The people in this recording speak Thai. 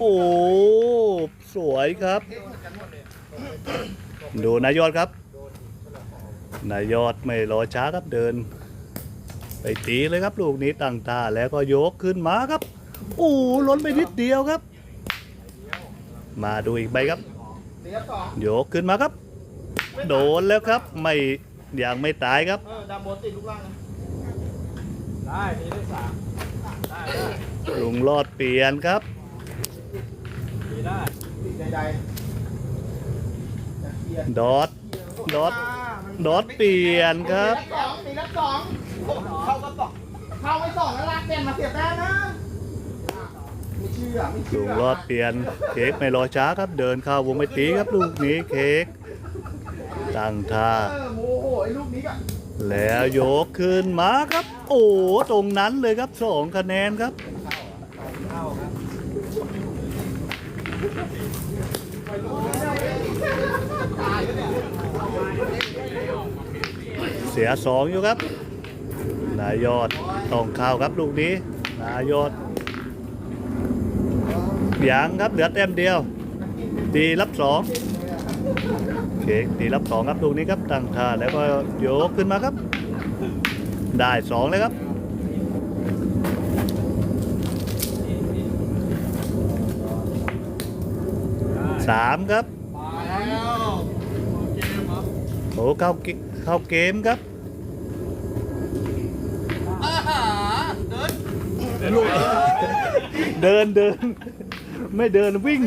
โอ้สวยครับ ดูนายยอดครับ นายยอดไม่รอช้าครับเดิน ไปตีเลยครับลูกนี้ตั้งตาแล้วก็ยกขึ้นมาครับ โอ้ล้นไปนิดเดียวครับ มาดูอีกใบครับเสียสองยกขึ้นมาครับ โดนแล้วครับไม่ยังไม่ตายครับเออดำโบติดลูกล่างนะได้ตีได้สามได้ได้ลุงรอดเปลี่ยนครับตีได้ติดใดๆจะเคลียร์ดอทดอทดอทเปลี่ยนครับตีละสองตีละสองเข้าก็สองเข้าไปสองแล้วลากเด่นมาเสียแต้มนะไม่เชื่อไม่ลุเชื่งอรอดเปลี่ยนเค้กไม่รอช้าครับ เดินเข้าวงไปตีครับลูกนี้เค้กตั้งท่า เออโมโหไอ้ลูกนี้ก็แล้วยกขึ้นมาครับ โอ้ตรงนั้นเลยครับสองคะแนนครับเข้าครับ เสียสองอยู่ครับ นายยอดต้องเข้าครับลูกนี้ นายยอดยังครับเหลือแต้มเดียว ตีรับสองเค้กตีรับสองครับลูกนี้ครับตั้งท่าแล้วก็ยกขึ้นมาครับ ได้สองเลยครับ สามครับมาแล้วเกมครับโอ้เข้าเกเข้าเกมครับเดินเดิน ไม่เดินวิ่ง